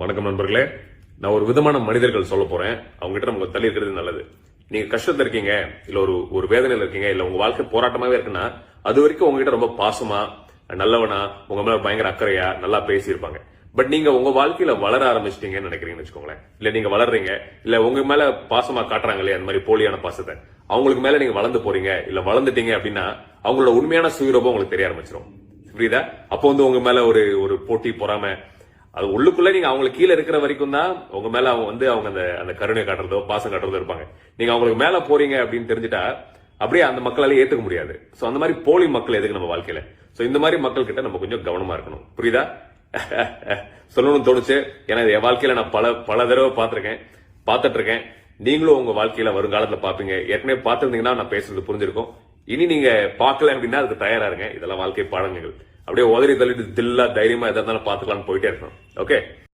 வணக்கம் நண்பர்களே. நான் ஒரு விதமான மனிதர்கள் சொல்ல போறேன். அவங்க கிட்ட நமக்கு தள்ளி இருக்கிறது நல்லது. நீங்க கஷ்டத்துல இருக்கீங்க இல்ல ஒரு ஒரு வேதனையில இருக்கீங்க இல்ல உங்க வாழ்க்கை போராட்டமாவே இருக்குன்னா அது வரைக்கும் உங்ககிட்ட ரொம்ப பாசமா நல்லவனா உங்க மேல பயங்கர அக்கறையா நல்லா பேசியிருப்பாங்க. பட் நீங்க உங்க வாழ்க்கையில வளர ஆரம்பிச்சிட்டீங்கன்னு நினைக்கிறீங்கன்னு வச்சுக்கோங்களேன். இல்ல நீங்க வளர்றீங்க இல்ல உங்க மேல பாசமா காட்டுறாங்களே அந்த மாதிரி போலியான பாசத்தை. அவங்களுக்கு மேல நீங்க வளர்ந்து போறீங்க இல்ல வளர்ந்துட்டீங்க அப்படின்னா அவங்களோட உண்மையான சுயரூபம் உங்களுக்கு தெரிய ஆரம்பிச்சிடும் புரியுதா? அப்போ வந்து உங்க மேல ஒரு ஒரு போட்டி பொறாம அது உள்ளுக்குள்ள நீங்க அவங்களுக்கு கீழே இருக்கிற வரைக்கும் தான் உங்க மேல அவங்க வந்து அவங்க அந்த அந்த கருணை காட்டுறதோ பாசம் காட்டுறதோ இருப்பாங்க. நீங்க அவங்களுக்கு மேல போறீங்க அப்படின்னு தெரிஞ்சுட்டா அப்படியே அந்த மக்களால ஏத்துக்க முடியாது. சோ அந்த மாதிரி போலி மக்கள் எதுக்கு நம்ம வாழ்க்கையில? சோ இந்த மாதிரி மக்கள் கிட்ட நம்ம கொஞ்சம் கவனமா இருக்கணும். புரியுதா? சொல்லணும்னு தோணுச்சு. ஏன்னா என் வாழ்க்கையில நான் பல பல தடவை பார்த்துருக்கேன். பார்த்துட்டு இருக்கேன் நீங்களும் உங்க வாழ்க்கையில வருங்காலத்துல பாப்பீங்க ஏற்கனவே பார்த்துருந்தீங்கன்னா நான் பேசுறது புரிஞ்சிருக்கும். இனி நீங்க பார்க்கல அப்படின்னா அதுக்கு தயாரா இருங்க. இதெல்லாம் வாழ்க்கை பாடங்கள் அப்படியே உதறி தள்ளிட்டு தில்லா தைரியமா எதா இருந்தாலும் பாத்துக்கலாம்னு போயிட்டே இருக்கணும். ஓகே